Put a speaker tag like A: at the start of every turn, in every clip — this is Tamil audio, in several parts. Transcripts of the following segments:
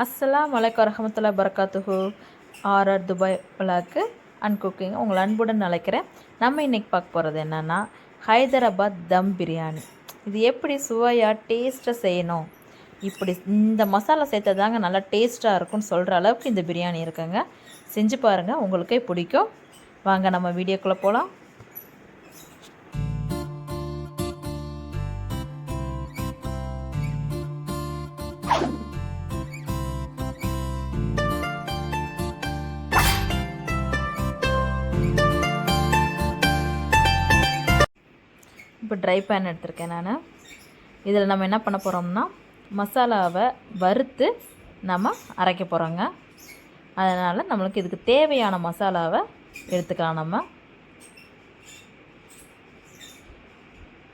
A: அஸ்ஸலாம் வலைக்கம் வரஹமத்துல்லா பரக்காத்துஹு ஆர்ஆர் துபாய் விழாக்கு அண்ட் குக்கிங் உங்களை அன்புடன் அழைக்கிறேன். நம்ம இன்றைக்கி பார்க்க போகிறது என்னென்னா ஹைதராபாத் தம் பிரியாணி. இது எப்படி சுவையாக டேஸ்ட்டாக செய்யணும்? இப்படி இந்த மசாலா சேர்த்தா தாங்க நல்லா டேஸ்ட்டாக இருக்கும்னு சொல்கிற அளவுக்கு இந்த பிரியாணி இருக்குங்க. செஞ்சு பாருங்கள் உங்களுக்கே பிடிக்கும். வாங்க நம்ம வீடியோக்குள்ளே போகலாம் இப்போ ட்ரை பேன் எடுத்திருக்கேன் நான். இதில் நம்ம என்ன பண்ண போகிறோம்னா மசாலாவை வறுத்து நம்ம அரைக்க போகிறோங்க அதனால் நம்மளுக்கு இதுக்கு தேவையான மசாலாவை எடுத்துக்கலாம் நம்ம.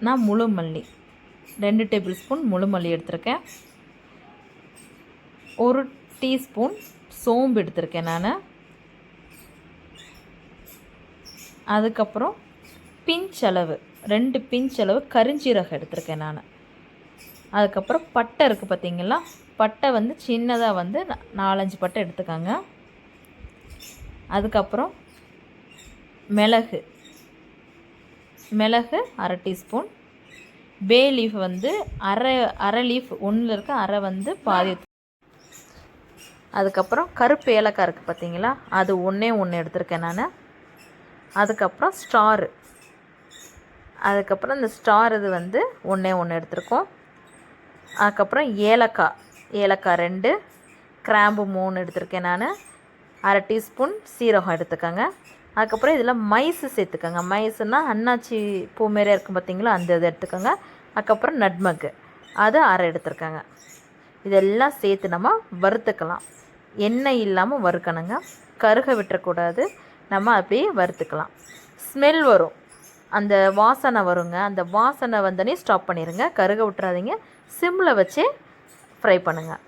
A: நான் முழு மல்லி ரெண்டு டேபிள் ஸ்பூன் முழு மல்லி எடுத்திருக்கேன். ஒரு டீஸ்பூன் சோம்பு எடுத்திருக்கேன் நான். அதுக்கப்புறம் பிஞ்ச் அளவு ரெண்டு பிஞ்ச் அளவு கரிஞ்சீரகம் எடுத்திருக்கேன் நான். அதுக்கப்புறம் பட்டை இருக்குது பார்த்தீங்களா? பட்டை வந்து சின்னதாக வந்து நாலஞ்சு பட்டை எடுத்துக்கோங்க. அதுக்கப்புறம் மிளகு. மிளகு அரை டீஸ்பூன். பே லீஃப் வந்து அரை அரை லீஃப் ஒன்றில் இருக்க அரை வந்து பாதி அதுக்கப்புறம் கருப்பு ஏலக்காய் இருக்குது பார்த்தீங்களா? அது ஒன்றே ஒன்று எடுத்திருக்கேன் நான். அதுக்கப்புறம் ஸ்டாரு. அதுக்கப்புறம் இந்த ஸ்டார் இது வந்து ஒன்றே ஒன்று எடுத்திருக்கோம். அதுக்கப்புறம் ஏலக்காய் ஏலக்காய் ரெண்டு கிராம்பு மூணு எடுத்திருக்கேன் நான். அரை டீஸ்பூன் சீரகம் எடுத்துக்கோங்க. அதுக்கப்புறம் இதில் மைஸு சேர்த்துக்கோங்க. மைஸுன்னா அன்னாச்சி பூ மாரியே இருக்கும் பார்த்தீங்களா அந்த இது எடுத்துக்கோங்க. அதுக்கப்புறம் நட்மக்கு. அது அரை எடுத்துருக்கோங்க. இதெல்லாம் சேர்த்து நம்ம வறுத்துக்கலாம். எண்ணெய் இல்லாமல் வறுக்கணுங்க. கருக விட்டுறக்கூடாது. நம்ம அப்படியே வறுத்துக்கலாம். ஸ்மெல் வரும். அந்த வாசனை வருங்க. அந்த வாசனை வந்தோடனே ஸ்டாப் பண்ணிடுங்க கருக விட்டுறாதீங்க. சிம்மில் வச்சு ஃப்ரை பண்ணுங்கள்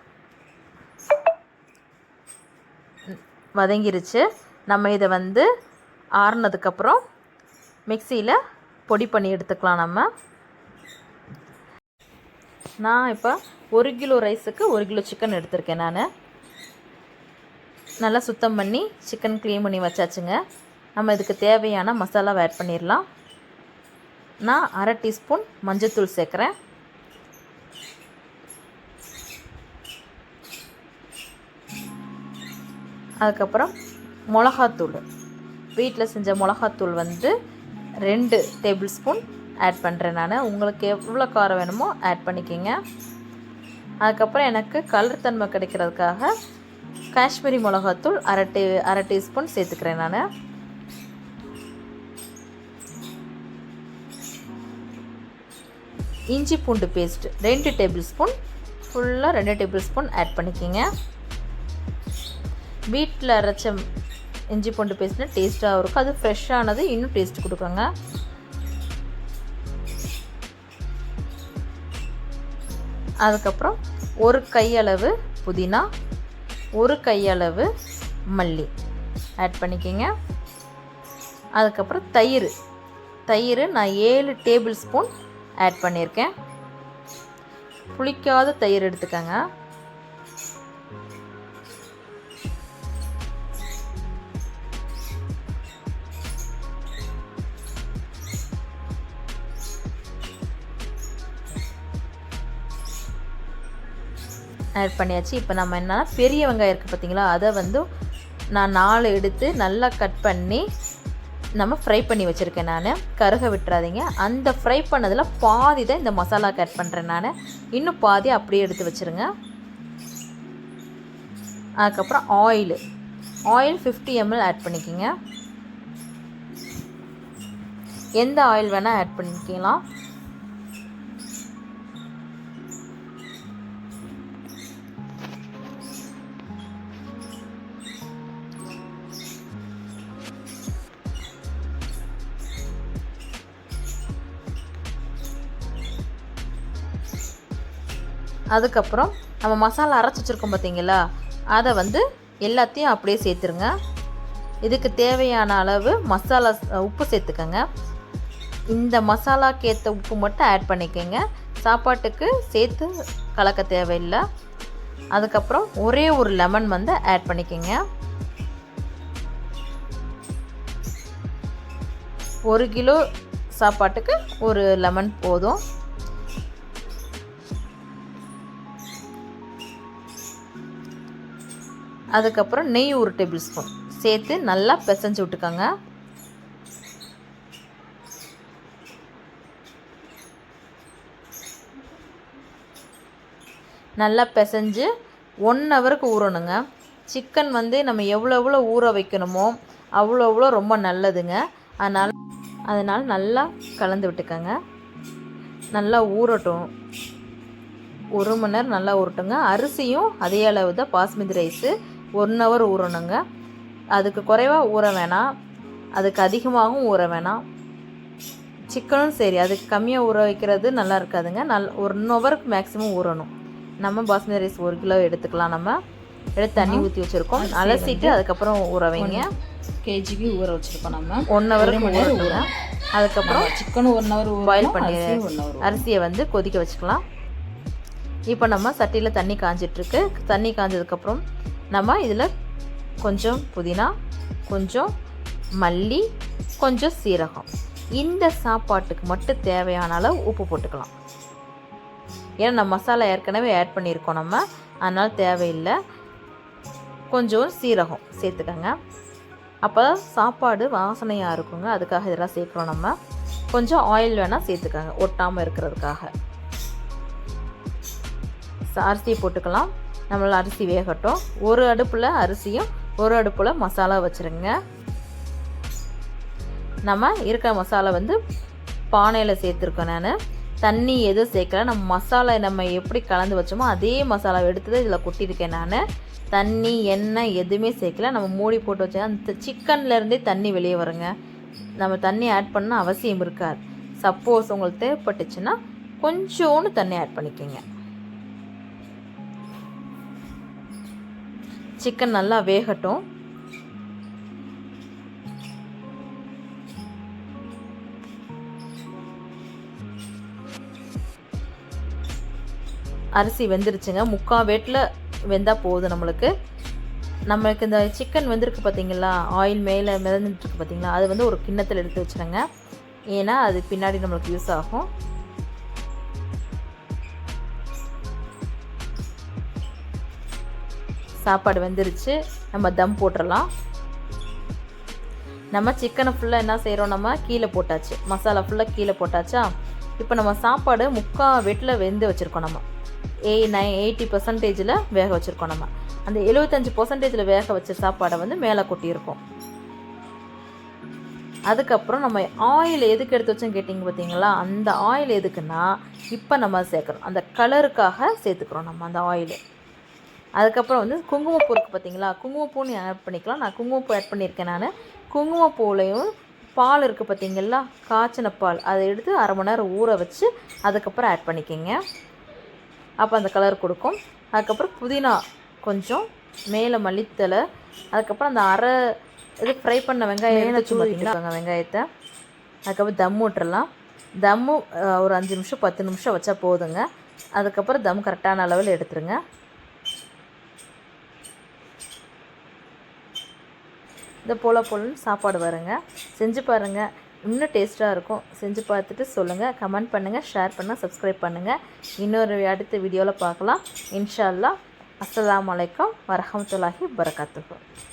A: வதங்கிருச்சு. நம்ம இதை வந்து ஆறுனதுக்கப்புறம் மிக்சியில் பொடி பண்ணி எடுத்துக்கலாம் நம்ம. நான் இப்போ ஒரு கிலோ ரைஸுக்கு ஒரு கிலோ சிக்கன் எடுத்திருக்கேன் நான். நல்லா சுத்தம் பண்ணி சிக்கன் க்ளீன் பண்ணி வச்சாச்சுங்க. நம்ம இதுக்கு தேவையான மசாலாவை ஆட் பண்ணிடலாம் நான் அரை டீஸ்பூன் மஞ்சத்தூள் சேர்க்குறேன். அதுக்கப்புறம் மிளகாத்தூள். வீட்டில் செஞ்ச மிளகாத்தூள் வந்து ரெண்டு டேபிள் ஸ்பூன் ஆட் பண்ணுறேன் நான். உங்களுக்கு எவ்வளோ காரம் வேணுமோ ஆட் பண்ணிக்கோங்க. அதுக்கப்புறம் எனக்கு கலர் தன்மை கிடைக்கிறதுக்காக காஷ்மீரி மிளகாத்தூள் அரை டீ அரை டீஸ்பூன் சேர்த்துக்கிறேன் நான். இஞ்சி பூண்டு பேஸ்ட் ரெண்டு டேபிள் ஸ்பூன் ஃபுல்லாக ரெண்டு டேபிள் ஸ்பூன் ஆட் பண்ணிக்கோங்க. வீட்டில் அரைச்ச இஞ்சி பூண்டு பேஸ்ட்னா டேஸ்ட்டாகவும் இருக்கும். அது ஃப்ரெஷ்ஷானது இன்னும் டேஸ்ட் கொடுக்குங்க அதுக்கப்புறம் ஒரு கையளவு புதினா ஒரு கையளவு மல்லி ஆட் பண்ணிக்கோங்க. அதுக்கப்புறம் தயிர். தயிர் நான் ஏழு டேபிள் ஸ்பூன் ஆட் பண்ணியிருக்கேன் புளிக்காத தயிர் எடுத்துக்கோங்க. ஆட் பண்ணியாச்சு. இப்போ நம்ம என்னன்னா பெரிய வெங்காயம் இருக்குது பார்த்தீங்களா அதை வந்து நான் நாலு எடுத்து நல்லா கட் பண்ணி நம்ம ஃப்ரை பண்ணி வச்சுருக்கேன் நான். கருக விட்டுறாதீங்க. அந்த ஃப்ரை பண்ணதில் பாதி தான் இந்த மசாலா கட் பண்ணுறேன் நான். இன்னும் பாதி அப்படியே எடுத்து வச்சுருங்க. அதுக்கப்புறம் oil oil fifty ml add பண்ணிக்கோங்க. எந்த ஆயில் வேணால் ஆட் பண்ணிக்கலாம். அதுக்கப்புறம் நம்ம மசாலா அரைச்சி வச்சுருக்கோம் பார்த்தீங்களா அதை வந்து எல்லாத்தையும் அப்படியே சேர்த்துருங்க. இதுக்கு தேவையான அளவு மசாலா உப்பு சேர்த்துக்கோங்க. இந்த மசாலாக்கு ஏற்ற உப்பு மட்டும் ஆட் பண்ணிக்கோங்க. சாப்பாட்டுக்கு சேர்த்து கலக்க தேவையில்லை. அதுக்கப்புறம் ஒரே ஒரு லெமன் வந்து ஆட் பண்ணிக்கோங்க. ஒரு கிலோ சாப்பாட்டுக்கு ஒரு லெமன் போதும். அதுக்கப்புறம் நெய் ஒரு டேபிள் ஸ்பூன். சேர்த்து நல்லா பிசைஞ்சு விட்டுக்கோங்க. நல்லா பிசைஞ்சு ஒன் ஹவருக்கு ஊறணுங்க. சிக்கன் வந்து நம்ம எவ்வளோ எவ்வளோ ஊற வைக்கணுமோ அவ்வளோ அவ்வளோ ரொம்ப நல்லதுங்க. அதனால் அதனால் நல்லா கலந்து விட்டுக்கோங்க. நல்லா ஊறட்டும். ஒரு மணி நேரம் நல்லா ஊறட்டுங்க. அரிசியும் அதே அளவு தான். பாஸ்மதி ரைஸு ஒன் ஹவர் ஊறணுங்க. அதுக்கு குறைவாக ஊற வேணாம் அதுக்கு அதிகமாகவும் ஊற வேணாம் சிக்கனும் சரி அதுக்கு கம்மியாக ஊற வைக்கிறது நல்லா இருக்காதுங்க. நல் ஒன் ஹவருக்கு மேக்ஸிமம் ஊறணும். நம்ம பாஸ்மதி ரைஸ் ஒரு கிலோ எடுத்துக்கலாம் நம்ம. எடுத்து தண்ணி ஊற்றி வச்சுருக்கோம். அலசிட்டு அதுக்கப்புறம் ஊற வைங்க.
B: கேஜிக்கு ஊற வச்சிருக்கோம் நம்ம.
A: ஒன் ஹவருக்கு ஊறணுங்க அதுக்கப்புறம்
B: சிக்கனும் ஒன் ஹவர்
A: பாயில் பண்ணி
B: ஹவர்
A: அரிசியை வந்து கொதிக்க வச்சுக்கலாம். இப்போ நம்ம சட்டியில் தண்ணி காஞ்சிட்ருக்கு தண்ணி காஞ்சதுக்கப்புறம் நம்ம இதில் கொஞ்சம் புதினா கொஞ்சம் மல்லி கொஞ்சம் சீரகம். இந்த சாப்பாட்டுக்கு மட்டும் தேவையான அளவு உப்பு போட்டுக்கலாம். ஏன்னா நம்ம மசாலா ஏற்கனவே ஆட் பண்ணியிருக்கோம் நம்ம. அதனால் தேவையில்லை. கொஞ்சம் சீரகம் சேர்த்துக்கோங்க. அப்போ சாப்பாடு வாசனையாக இருக்குங்க. அதுக்காக இதெல்லாம் சேர்க்குறோம் நம்ம. கொஞ்சம் ஆயில் வேணால் சேர்த்துக்கோங்க. ஒட்டாமல் இருக்கிறதுக்காக. அரிசி போட்டுக்கலாம். நம்மளால் அரிசி வேகட்டும். ஒரு அடுப்பில் அரிசியும் ஒரு அடுப்பில் மசாலா வச்சுருங்க. நம்ம இருக்கிற மசாலா வந்து பானையில் சேர்த்துருக்கோம் நான். தண்ணி எதுவும் சேர்க்கல. நம்ம மசாலா நம்ம எப்படி கலந்து வச்சோமோ அதே மசாலாவை எடுத்து இதில் கொட்டியிருக்கேன் நான். தண்ணி எண்ணெய் எதுவுமே சேர்க்கல. நம்ம மூடி போட்டு வச்சா அந்த சிக்கன்லேருந்தே தண்ணி வெளியே வருங்க. நம்ம தண்ணி ஆட் பண்ண அவசியம் இருக்காது. சப்போஸ் உங்களுக்கு தேவைப்பட்டுச்சுன்னா கொஞ்சோண்டு தண்ணி ஆட் பண்ணிக்கோங்க. சிக்கன் நல்லா வேகட்டும். அரிசி வெந்துருச்சுங்க. முக்கால் வேட்டில் வெந்தால் போதும் நம்மளுக்கு. நம்மளுக்கு இந்த சிக்கன் வெந்திருக்கு பார்த்தீங்களா ஆயில் மேலே மிதந்துட்டுருக்கு பார்த்தீங்களா அது வந்து ஒரு கிண்ணத்தில் எடுத்து வச்சுருங்க. ஏன்னா அது பின்னாடி நம்மளுக்கு யூஸ் ஆகும். சாப்பாடு வெந்துருச்சு. நம்ம தம் போட்டுடலாம் நம்ம சிக்கனை ஃபுல்லாக என்ன செய்கிறோம் நம்ம? கீழே போட்டாச்சு. மசாலா ஃபுல்லாக கீழே போட்டாச்சா? இப்போ நம்ம சாப்பாடு முக்கால் வெட்டில் வெந்து வச்சுருக்கோம் நம்ம. எய் நைன் எயிட்டி பர்சன்டேஜில் வேக வச்சுருக்கோம் நம்ம. அந்த எழுபத்தஞ்சி பர்சன்டேஜில் வேக வச்ச சாப்பாடை வந்து மேலே கொட்டியிருக்கோம். அதுக்கப்புறம் நம்ம ஆயில் எதுக்கு எடுத்து வச்சோன்னு கேட்டிங்க பார்த்தீங்களா அந்த ஆயில் எதுக்குன்னா இப்போ நம்ம சேர்க்குறோம். அந்த கலருக்காக சேர்த்துக்கிறோம் நம்ம அந்த ஆயில் அதுக்கப்புறம் வந்து குங்குமப்பூ இருக்குது பார்த்தீங்களா குங்குமப்பூ நீ ஆட் பண்ணிக்கலாம். நான் குங்குமப்பூ ஆட் பண்ணியிருக்கேன் நான். குங்குமப்பூலையும் பால் இருக்குது பார்த்தீங்களா காய்ச்சின பால். அதை எடுத்து அரை மணி நேரம் ஊற வச்சு அதுக்கப்புறம் ஆட் பண்ணிக்கோங்க. அப்போ அந்த கலர் கொடுக்கும். அதுக்கப்புறம் புதினா கொஞ்சம் மேலே மல்லித்தலை அதுக்கப்புறம் அந்த அரை இது ஃப்ரை பண்ண வெங்காயம் எடுத்து வச்சுருக்காங்க வெங்காயத்தை. அதுக்கப்புறம் தம் விட்டுறலாம் தம்மு ஒரு அஞ்சு நிமிஷம் பத்து நிமிஷம் வச்சா போதுங்க. அதுக்கப்புறம் தம் கரெக்டான அளவில் எடுத்துருங்க. இந்த போல போலன்னு சாப்பாடு வருங்க செஞ்சு பாருங்கள் இன்னும் டேஸ்ட்டாக இருக்கும். செஞ்சு பார்த்துட்டு சொல்லுங்கள் கமெண்ட் பண்ணுங்கள் ஷேர் பண்ணுங்கள் சப்ஸ்கிரைப் பண்ணுங்கள் இன்னொரு அடுத்த வீடியோவில் பார்க்கலாம். இன்ஷால்லா அஸ்லாம் வலைக்கம் வரமத்துல்லாஹி வரஹமத்துல்லாஹி